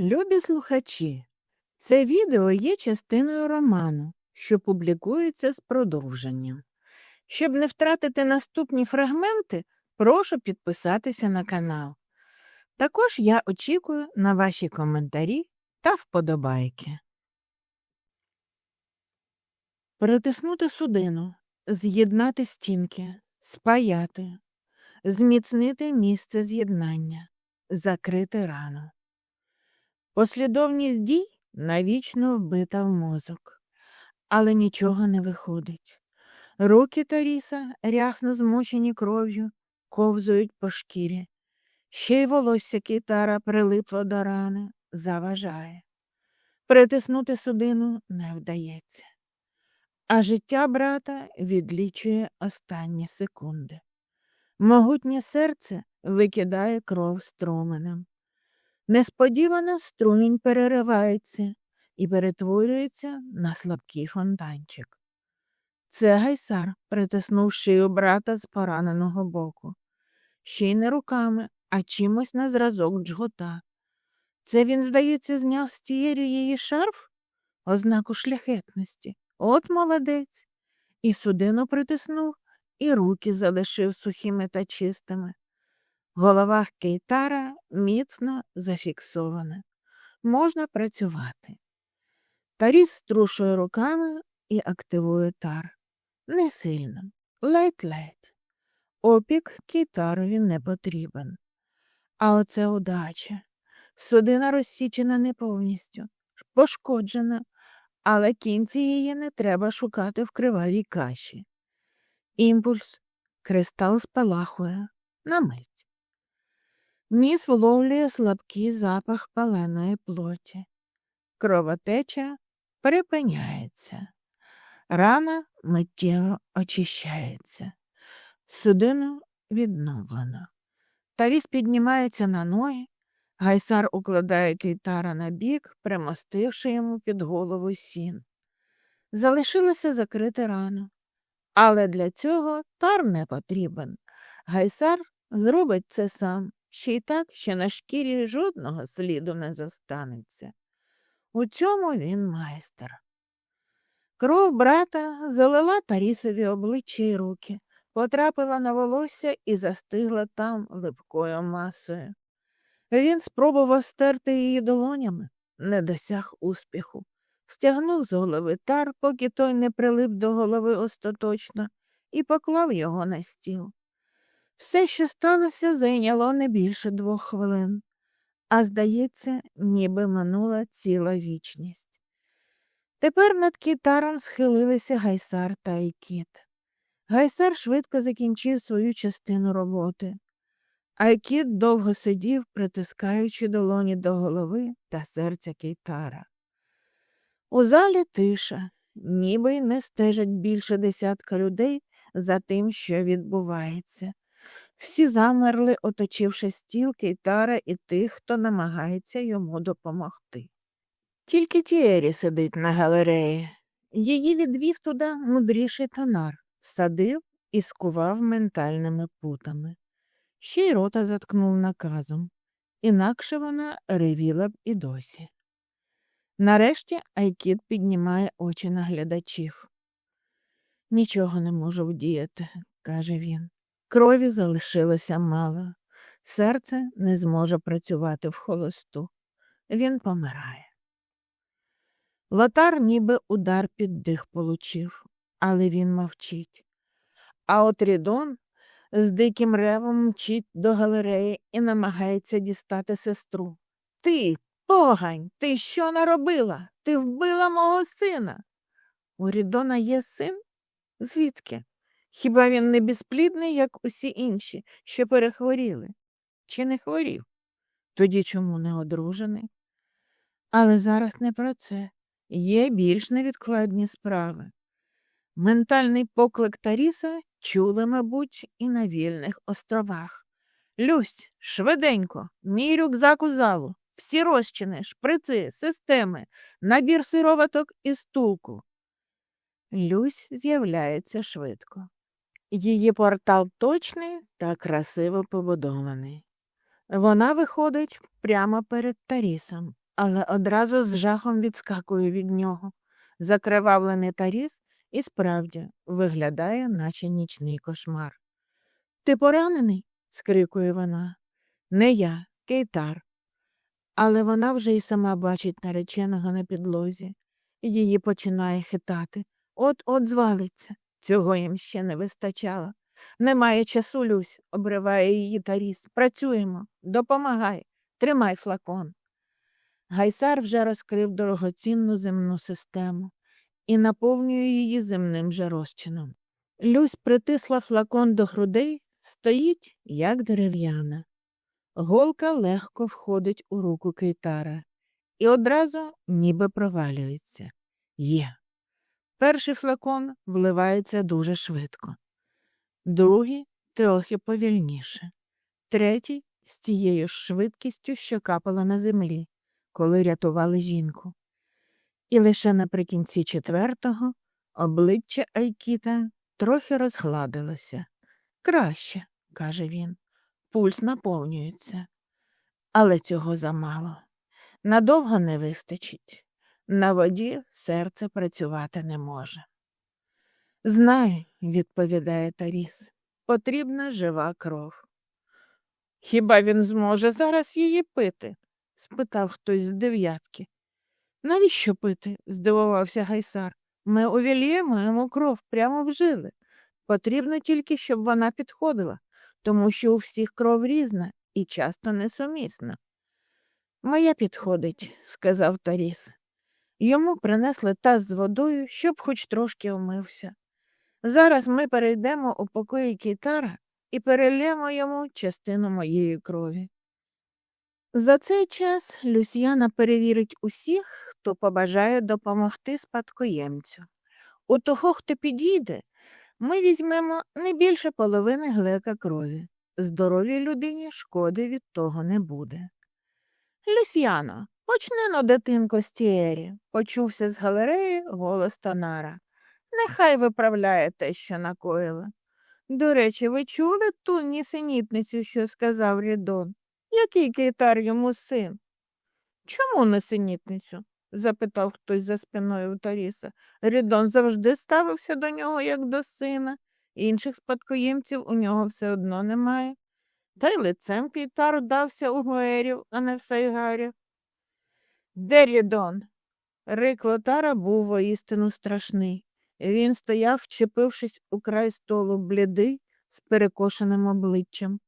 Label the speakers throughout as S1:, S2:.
S1: Любі слухачі, це відео є частиною роману, що публікується з продовженням. Щоб не втратити наступні фрагменти, прошу підписатися на канал. Також я очікую на ваші коментарі та вподобайки. Притиснути судину, з'єднати стінки, спаяти, зміцнити місце з'єднання, закрити рану. Послідовність дій навічно вбита в мозок, але нічого не виходить. Руки Таріса, рясно змочені кров'ю, ковзують по шкірі. Ще й волосся китара прилипло до рани, заважає. Притиснути судину не вдається. А життя брата відлічує останні секунди. Могутнє серце викидає кров струменем. Несподівано струмінь переривається і перетворюється на слабкий фонтанчик. Це гайсар, притиснув шию брата з пораненого боку. Ще й не руками, а чимось на зразок джгота. Це він, здається, зняв з тієї її шарф, ознаку шляхетності. От молодець. І судину притиснув, і руки залишив сухими та чистими. Голова кейтара міцно зафіксована. Можна працювати. Таріс струшує руками і активує тар. Не сильно, ледь-ледь. Опік кейтарові не потрібен. А оце удача. Судина розсічена не повністю, пошкоджена, але кінці її не треба шукати в кривавій каші. Імпульс, кристал спалахує на мить. Міс вловлює слабкий запах паленої плоті. Кровотеча припиняється. Рана миттєво очищається. Судину відновлено. Таріс піднімається на ноги. Гайсар укладає кейтара на бік, примостивши йому під голову сін. Залишилося закрити рану. Але для цього тар не потрібен. Гайсар зробить це сам ще й так, що на шкірі жодного сліду не зостанеться. У цьому він майстер. Кров брата залила Тарісові обличчя й руки, потрапила на волосся і застигла там липкою масою. Він спробував стерти її долонями, не досяг успіху, стягнув з голови тар, поки той не прилип до голови остаточно, і поклав його на стіл. Все, що сталося, зайняло не більше двох хвилин, а здається, ніби минула ціла вічність. Тепер над кітаром схилилися гайсар та Айкіт. Гайсар швидко закінчив свою частину роботи, Айкіт довго сидів, притискаючи долоні до голови та серця кейтара. У залі тиша, ніби й не стежать більше десятка людей за тим, що відбувається. Всі замерли, оточивши стіл Кейтара і тих, хто намагається йому допомогти. Тільки Тіері сидить на галереї. Її відвів туди мудріший тонар, садив і скував ментальними путами. Ще й рота заткнув наказом, інакше вона ревіла б і досі. Нарешті Айкіт піднімає очі на глядачів. Нічого не можу вдіяти, каже він. Крові залишилося мало, серце не зможе працювати в холосту. Він помирає. Лотар ніби удар під дих получив, але він мовчить. А от Рідон з диким ревом мчить до галереї і намагається дістати сестру. Ти, погань, ти що наробила? Ти вбила мого сина. У Рідона є син? Звідки? Хіба він не безплідний, як усі інші, що перехворіли? Чи не хворів? Тоді чому не одружений? Але зараз не про це. Є більш невідкладні справи. Ментальний поклик Таріса чули, мабуть, і на вільних островах. Люсь, швиденько, мій рюкзак у залу, всі розчини, шприци, системи, набір сироваток і стулку. Люсь з'являється швидко. Її портал точний та красиво побудований. Вона виходить прямо перед Тарісом, але одразу з жахом відскакує від нього. Закривавлений Таріс і справді виглядає, наче нічний кошмар. Ти поранений? скрикує вона. Не я, Кейтар. Але вона вже й сама бачить нареченого на підлозі, її починає хитати. От от звалиться. Цього їм ще не вистачало. Немає часу, Люсь, обриває її Таріс. Працюємо, допомагай, тримай флакон. Гайсар вже розкрив дорогоцінну земну систему і наповнює її земним же розчином. Люсь притисла флакон до грудей, стоїть, як дерев'яна. Голка легко входить у руку Кейтара і одразу ніби провалюється. Є. Перший флакон вливається дуже швидко, другий трохи повільніше, третій з тією ж швидкістю, що капала на землі, коли рятували жінку. І лише наприкінці четвертого обличчя Айкіта трохи розгладилося. Краще, каже він, пульс наповнюється. Але цього замало. Надовго не вистачить. На воді серце працювати не може. Знаю, відповідає Таріс, потрібна жива кров. Хіба він зможе зараз її пити? спитав хтось з дев'ятки. Навіщо пити? здивувався гайсар. Ми увіліємо йому кров прямо в жили. Потрібно тільки, щоб вона підходила, тому що у всіх кров різна і часто несумісна. Моя підходить, сказав Таріс. Йому принесли таз з водою, щоб хоч трошки омився. Зараз ми перейдемо у покої кітара і перельємо йому частину моєї крові. За цей час Люсьяна перевірить усіх, хто побажає допомогти спадкоємцю. У того, хто підійде, ми візьмемо не більше половини глека крові. Здоровій людині шкоди від того не буде. Люсьяно, почни но дитинко з тієрі, почувся з галереї голос Танара. Нехай виправляє те, що накоїла. До речі, ви чули ту нісенітницю, що сказав Рідон? Який кейтар йому син? Чому несенітницю? запитав хтось за спиною у Таріса. Рідон завжди ставився до нього, як до сина, інших спадкоємців у нього все одно немає. Та й лицем кейтар дався у Гоерів, а не в Сайгарів. Де Рідон? Рик Лотара був воістину страшний. Він стояв, вчепившись у край столу блідий, з перекошеним обличчям.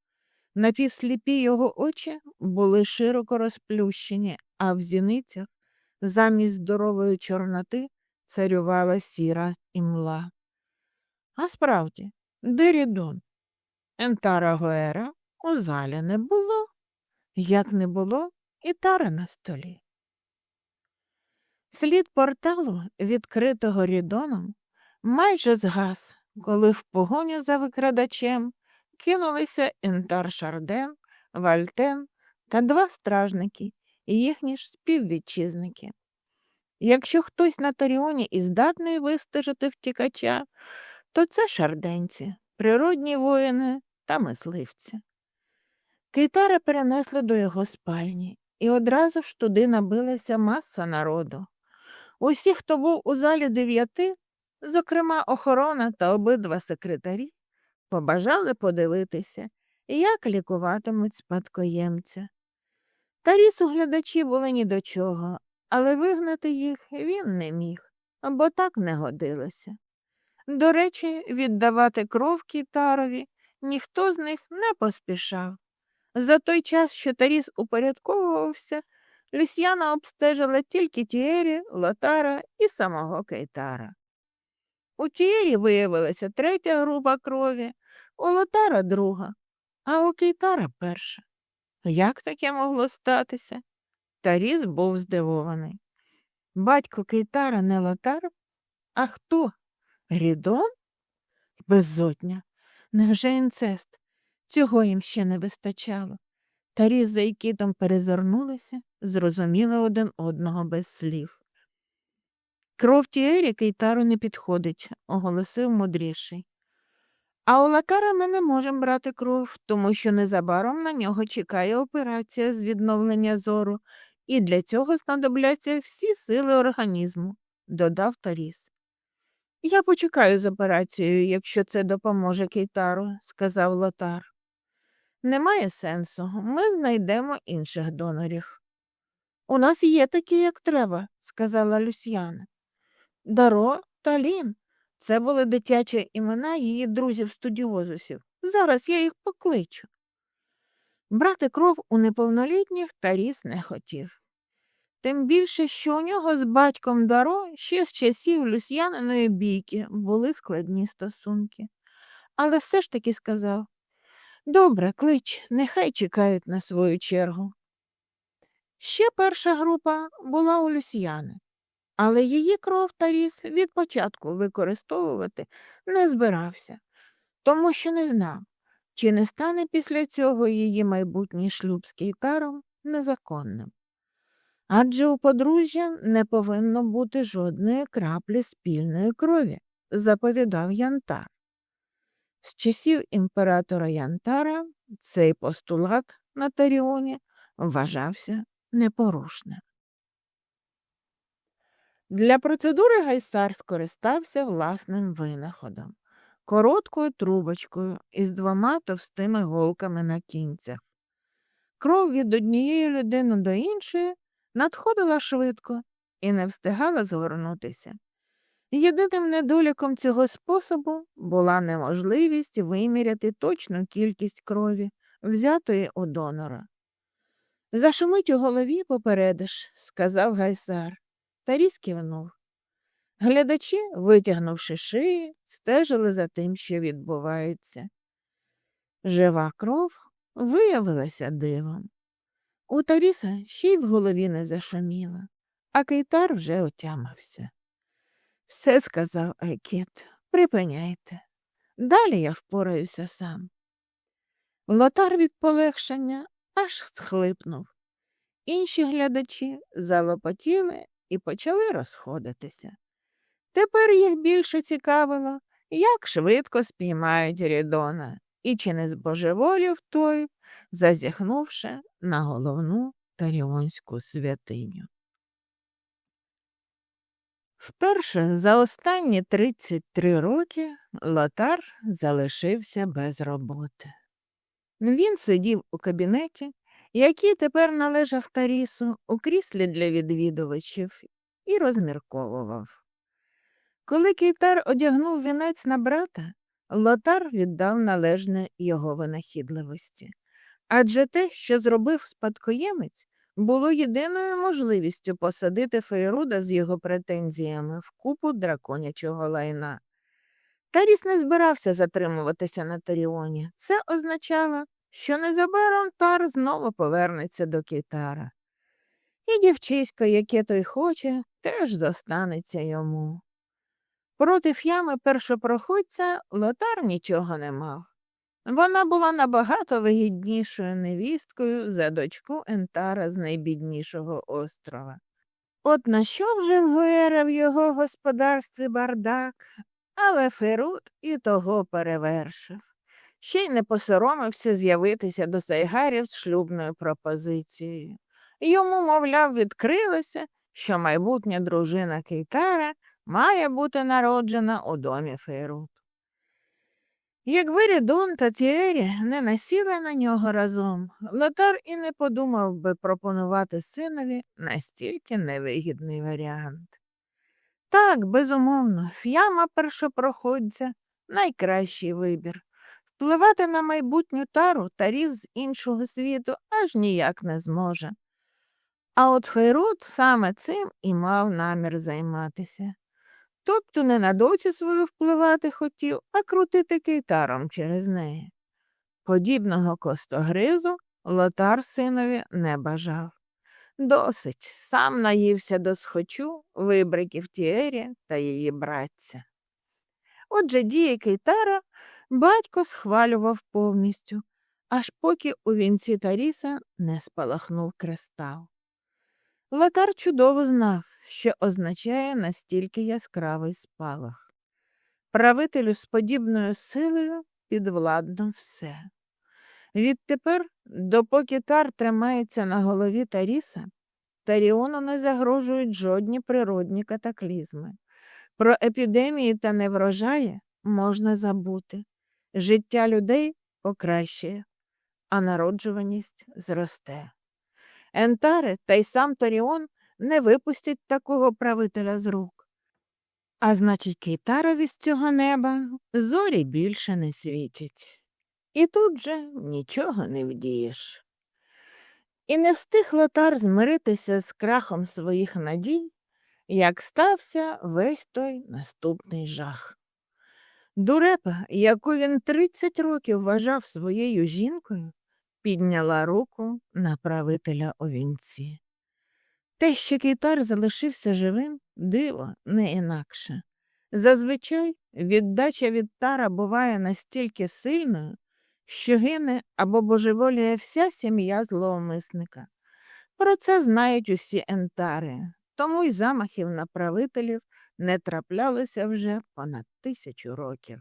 S1: Напівсліпі його очі були широко розплющені, а в зіницях замість здорової чорноти царювала сіра імла. А справді, де Рідон? Ентара Гоера у залі не було, як не було і тари на столі. Слід порталу, відкритого рідоном, майже згас, коли в погоню за викрадачем кинулися Інтар Шарден, Вальтен та два стражники, і їхні ж співвітчизники. Якщо хтось на Торіоні і здатний вистежити втікача, то це шарденці, природні воїни та мисливці. Кейтара перенесли до його спальні, і одразу ж туди набилася маса народу. Усі, хто був у залі дев'яти, зокрема охорона та обидва секретарі, побажали подивитися, як лікуватимуть спадкоємця. Тарісу глядачі були ні до чого, але вигнати їх він не міг, бо так не годилося. До речі, віддавати кров кітарові ніхто з них не поспішав. За той час, що Таріс упорядковувався, Люсьяна обстежила тільки Тієрі, Лотара і самого Кейтара. У Тієрі виявилася третя група крові, у Лотара друга, а у Кейтара перша. Як таке могло статися? Таріс був здивований. Батько Кейтара не Лотар? А хто? Рідон? Безодня. Невже інцест? Цього їм ще не вистачало. Таріс за Ікітом перезирнулися, зрозуміли один одного без слів. Кров Тіері Кейтару не підходить, оголосив мудріший. А у Лакара ми не можемо брати кров, тому що незабаром на нього чекає операція з відновлення зору, і для цього знадобляться всі сили організму, додав Таріс. Я почекаю з операцією, якщо це допоможе Кейтару, сказав Лотар. Немає сенсу, ми знайдемо інших донорів. У нас є такі, як треба, сказала Люсьяна. Даро та Лін. Це були дитячі імена її друзів-студіозусів. Зараз я їх покличу. Брати кров у неповнолітніх Таріс не хотів. Тим більше, що у нього з батьком Даро ще з часів Люсьяниної бійки були складні стосунки. Але все ж таки сказав Добре, клич, нехай чекають на свою чергу. Ще перша група була у Люсьяни, але її кров Таріс від початку використовувати не збирався, тому що не знав, чи не стане після цього її майбутній шлюб з Кейтаром незаконним. Адже у подружжя не повинно бути жодної краплі спільної крові, заповідав Янтар. З часів імператора Янтара цей постулат на Таріоні вважався непорушним. Для процедури Гайсар скористався власним винаходом короткою трубочкою із двома товстими голками на кінцях. Кров від однієї людини до іншої надходила швидко і не встигала згорнутися. Єдиним недоліком цього способу була неможливість виміряти точну кількість крові, взятої у донора. Зашумить у голові попередиш, сказав гайсар, Таріс кивнув. Глядачі, витягнувши шиї, стежили за тим, що відбувається. Жива кров виявилася дивом. У Таріса ще й в голові не зашуміло, а Кейтар вже отямився. Все сказав Айкіт, припиняйте. Далі я впораюся сам. Лотар від полегшення аж схлипнув. Інші глядачі залопотіли і почали розходитися. Тепер їх більше цікавило, як швидко спіймають Рідона і чи не збожеволів той, зазіхнувши на головну таріонську святиню. Вперше за останні 33 роки Лотар залишився без роботи. Він сидів у кабінеті, який тепер належав Тарісу у кріслі для відвідувачів, і розмірковував. Коли Кейтар одягнув вінець на брата, Лотар віддав належне його винахідливості. Адже те, що зробив спадкоємець, було єдиною можливістю посадити Фейруда з його претензіями в купу драконячого лайна. Таріс не збирався затримуватися на Таріоні. Це означало, що незабаром Тар знову повернеться до Кітара. І дівчисько, яке той хоче, теж достанеться йому. Проти ф'ями першопроходця Лотар нічого не мав. Вона була набагато вигіднішою невісткою за дочку Ентара з найбіднішого острова. От на що вже вгоєра в його господарстві бардак, але Ферут і того перевершив. Ще й не посоромився з'явитися до Сайгарів з шлюбною пропозицією. Йому, мовляв, відкрилося, що майбутня дружина Кейтара має бути народжена у домі Фейрут. Якби Рідон та Тіері не насіли на нього разом, Лотар і не подумав би пропонувати синові настільки невигідний варіант. Так, безумовно, ф'яма першопроходця найкращий вибір. Впливати на майбутню тару та різ з іншого світу аж ніяк не зможе. А от Хайрут саме цим і мав намір займатися. Тобто не на доці свою впливати хотів, а крутити кейтаром через неї. Подібного костогризу лотар синові не бажав. Досить сам наївся до схочу вибриків Тіері та її братця. Отже, дії Кейтара батько схвалював повністю, аж поки у вінці Таріса не спалахнув кристал. Латар чудово знав, що означає настільки яскравий спалах. Правителю з подібною силою підвладно все. Відтепер, допоки тар тримається на голові Таріса, Таріону не загрожують жодні природні катаклізми. Про епідемії та неврожаї можна забути. Життя людей покращає, а народжуваність зросте. Ентари та й сам Торіон не випустять такого правителя з рук. А значить, Кейтарові з цього неба зорі більше не світять. І тут же нічого не вдієш. І не встиг Лотар змиритися з крахом своїх надій, як стався весь той наступний жах. Дурепа, яку він тридцять років вважав своєю жінкою, підняла руку на правителя у вінці. Те, що Кейтар залишився живим, диво не інакше. Зазвичай віддача від тара буває настільки сильною, що гине або божеволіє вся сім'я зловмисника. Про це знають усі ентари, тому й замахів на правителів не траплялося вже понад тисячу років.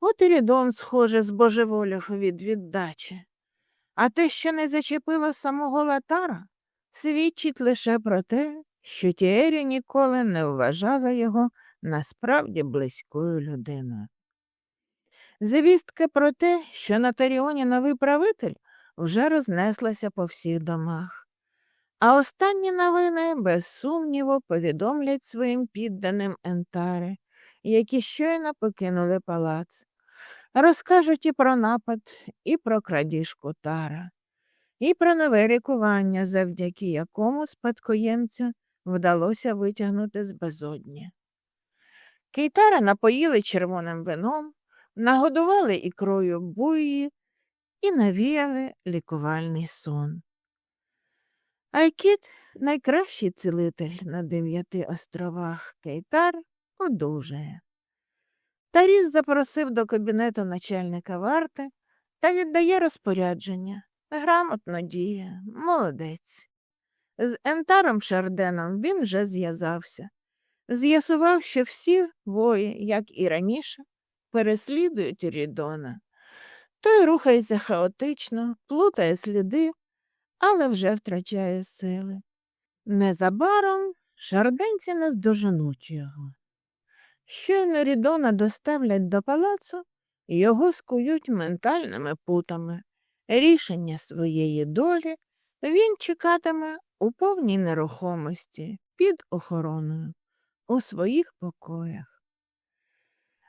S1: От і Рідон, схоже, збожеволів від віддачі. А те, що не зачепило самого Латара, свідчить лише про те, що Тіері ніколи не вважала його насправді близькою людиною. Звістка про те, що на Таріоні новий правитель, вже рознеслася по всіх домах. А останні новини, без сумніву, повідомлять своїм підданим ентари, які щойно покинули палац. Розкажуть і про напад, і про крадіжку тара, і про нове лікування, завдяки якому спадкоємця вдалося витягнути з безодні. Кейтара напоїли червоним вином, нагодували ікрою буї і навіяли лікувальний сон. Айкіт найкращий цілитель на дев'яти островах Кейтар одужає. Таріс запросив до кабінету начальника варти та віддає розпорядження. Грамотно діє, молодець. З Ентаром Шарденом він вже зв'язався. З'ясував, що всі вої, як і раніше, переслідують Рідона. Той рухається хаотично, плутає сліди, але вже втрачає сили. Незабаром шарденці наздоженуть його. Щойно Рідона доставлять до палацу, його скують ментальними путами. Рішення своєї долі він чекатиме у повній нерухомості під охороною у своїх покоях.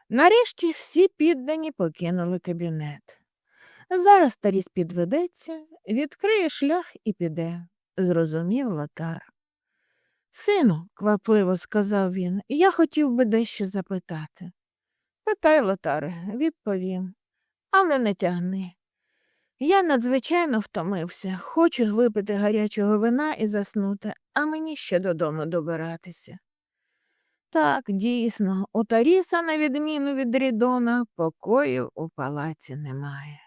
S1: Нарешті всі піддані покинули кабінет. Зараз Таріс підведеться, відкриє шлях і піде, зрозумів Лотар. Сину, квапливо сказав він, я хотів би дещо запитати. Питай, Лотаре, відповім, але не тягни. Я надзвичайно втомився, хочу випити гарячого вина і заснути, а мені ще додому добиратися. Так, дійсно, у Таріса, на відміну від Рідона, покоїв у палаці немає.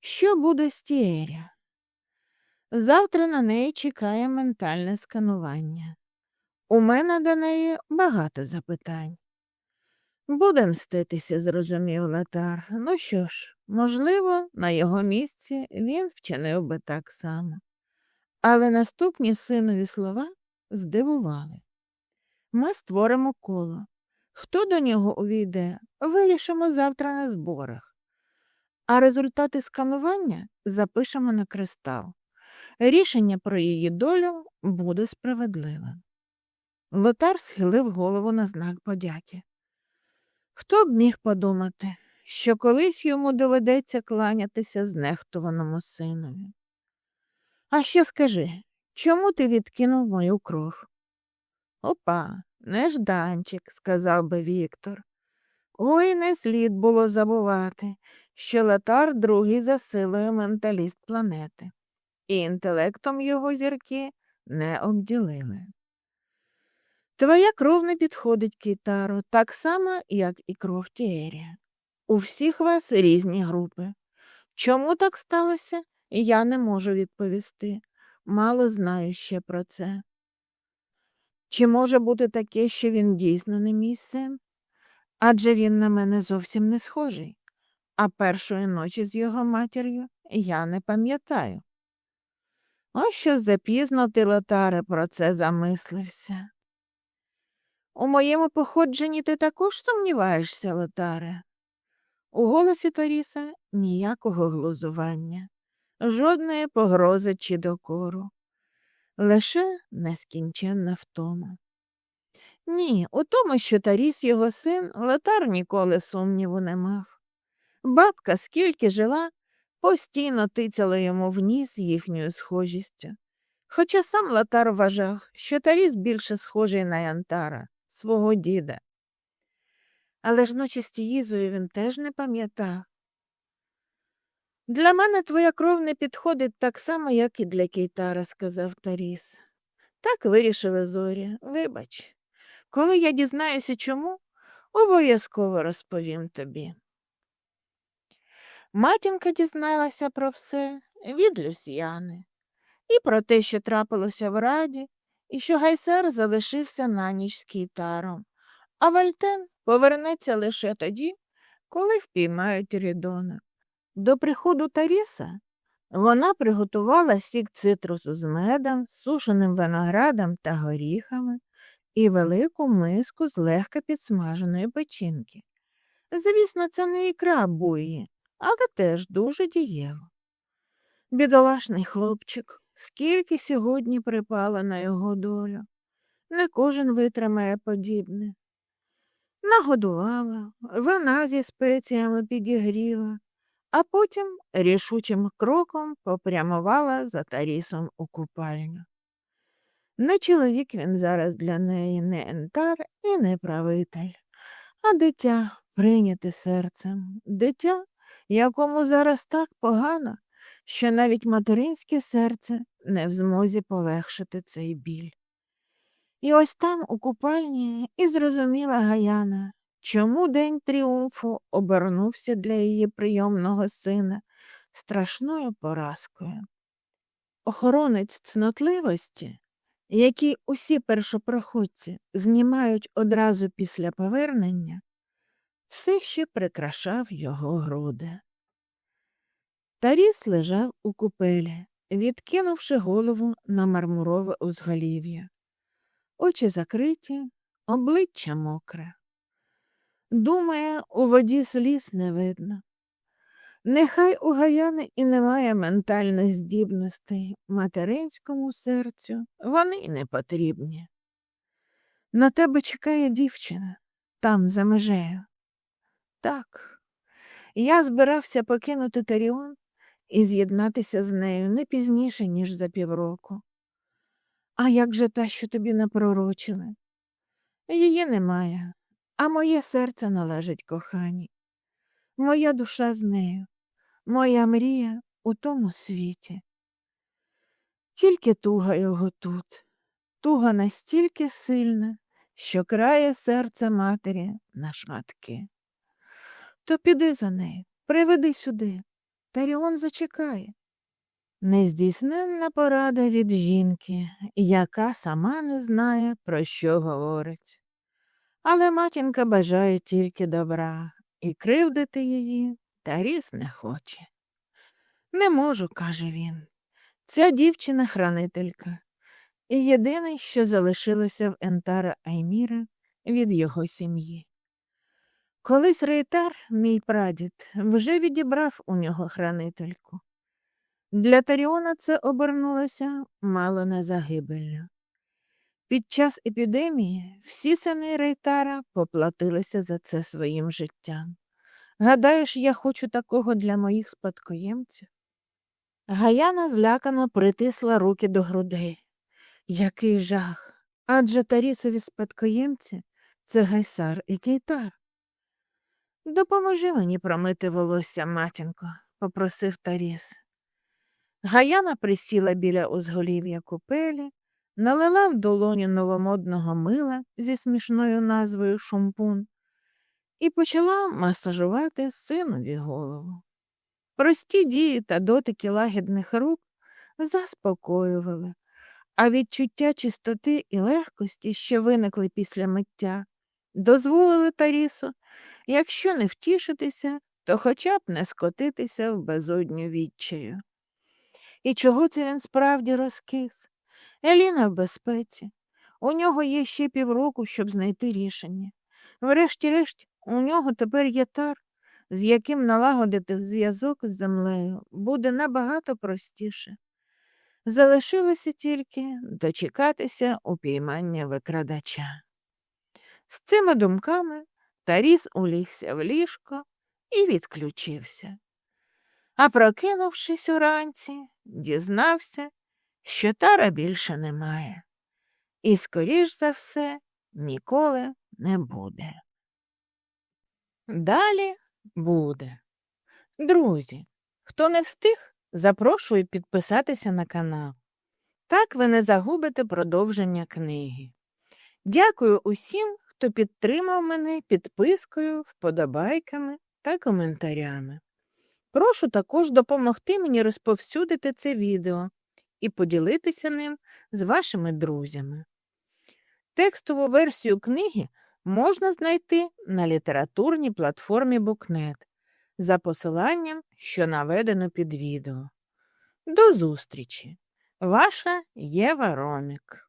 S1: Що буде з Тієрі? Завтра на неї чекає ментальне сканування. У мене до неї багато запитань. Буде мститися, зрозумів Латар. Ну що ж, можливо, на його місці він вчинив би так само. Але наступні синові слова здивували. Ми створимо коло. Хто до нього увійде, вирішимо завтра на зборах. А результати сканування запишемо на кристал. Рішення про її долю буде справедливим. Лотар схилив голову на знак подяки. Хто б міг подумати, що колись йому доведеться кланятися знехтуваному синові? А ще скажи, чому ти відкинув мою кров? Опа, нежданчик, сказав би Віктор. Ой, не слід було забувати, що Латар другий за силою менталіст планети, і інтелектом його зірки не обділили. Твоя кров не підходить, Кітаро, так само, як і кров Тіері. У всіх вас різні групи. Чому так сталося, я не можу відповісти. Мало знаю ще про це. Чи може бути таке, що він дійсно не мій син? Адже він на мене зовсім не схожий, а першої ночі з його матір'ю я не пам'ятаю. Ось що запізно ти, Лотаре, про це замислився. У моєму походженні ти також сумніваєшся, Лотаре. У голосі Таріса ніякого глузування, жодної погрози чи докору, лише нескінченна втома. Ні, у тому, що Таріс його син, Лотар ніколи сумніву не мав. Бабка, скільки жила, постійно тицяла йому в ніс їхньою схожістю. Хоча сам Лотар вважав, що Таріс більше схожий на Янтара, свого діда. Але ж ночі з Тіїзою він теж не пам'ятав. Для мене твоя кров не підходить так само, як і для Кейтара, сказав Таріс. Так вирішили зорі. Вибач. Коли я дізнаюся чому, обов'язково розповім тобі. Матінка дізналася про все від Люсьяни і про те, що трапилося в раді, і що гайсер залишився на ніч з Кейтаром, а Вальтен повернеться лише тоді, коли впіймають Рідона. До приходу Таріса вона приготувала сік цитрусу з медом, сушеним виноградом та горіхами і велику миску з легко підсмаженої печінки. Звісно, це не ікра буї, але теж дуже дієво. Бідолашний хлопчик, скільки сьогодні припало на його долю. Не кожен витримає подібне. Нагодувала, вина зі спеціями підігріла, а потім рішучим кроком попрямувала за Тарісом у купальню. Не чоловік він зараз для неї не ентар і не правитель, а дитя прийняте серцем, дитя, якому зараз так погано, що навіть материнське серце не в змозі полегшити цей біль. І ось там, у купальні, і зрозуміла Гаяна, чому день тріумфу обернувся для її прийомного сина страшною поразкою. Охоронець цнотливості, який усі першопроходці знімають одразу після повернення, все ще прикрашав його груди. Таріс лежав у купелі, відкинувши голову на мармурове узголів'я. Очі закриті, обличчя мокре. Думає, у воді сліз не видно. Нехай у Гаяни і немає ментальних здібностей материнському серцю, вони й не потрібні. На тебе чекає дівчина там, за межею. Так, я збирався покинути Таріон і з'єднатися з нею не пізніше, ніж за півроку. А як же та, що тобі напророчили? Її немає, а моє серце належить коханій. Моя душа з нею, моя мрія у тому світі. Тільки туга його тут, туга настільки сильна, що крає серце матері на шматки. То піди за нею, приведи сюди, Таріон зачекає. Нездійсненна порада від жінки, яка сама не знає, про що говорить. Але матінка бажає тільки добра, і кривдити її Таріс не хоче. Не можу, каже він. Ця дівчина хранителька, і єдине, що залишилося в Ентара Айміра від його сім'ї. Колись Рейтар, мій прадід, вже відібрав у нього хранительку. Для Таріона це обернулося мало не загибеллю. Під час епідемії всі сини Рейтара поплатилися за це своїм життям. Гадаєш, я хочу такого для моїх спадкоємців? Гаяна злякано притисла руки до грудей. Який жах. Адже Тарісові спадкоємці це гайсар і кейтар. Допоможи мені промити волосся, матінко, попросив Таріс. Гаяна присіла біля узголів'я купелі, налила в долоню новомодного мила зі смішною назвою шумпун і почала масажувати синові голову. Прості дії та дотики лагідних рук заспокоювали, а відчуття чистоти і легкості, що виникли після миття, дозволили Тарісу, якщо не втішитися, то хоча б не скотитися в безодню відчаю. І чого це він справді розкис? Еліна в безпеці. У нього є ще півроку, щоб знайти рішення. Врешті-решт, у нього тепер є тар, з яким налагодити зв'язок з землею буде набагато простіше. Залишилося тільки дочекатися упіймання викрадача. З цими думками Таріс улігся в ліжко і відключився. А прокинувшись уранці, дізнався, що тара більше немає, і, скоріш за все, ніколи не буде. Далі буде. Друзі, хто не встиг, запрошую підписатися на канал. Так ви не загубите продовження книги. Дякую усім, хто підтримав мене підпискою, вподобайками та коментарями. Прошу також допомогти мені розповсюдити це відео і поділитися ним з вашими друзями. Текстову версію книги можна знайти на літературній платформі Букнет за посиланням, що наведено під відео. До зустрічі! Ваша Єва Ромік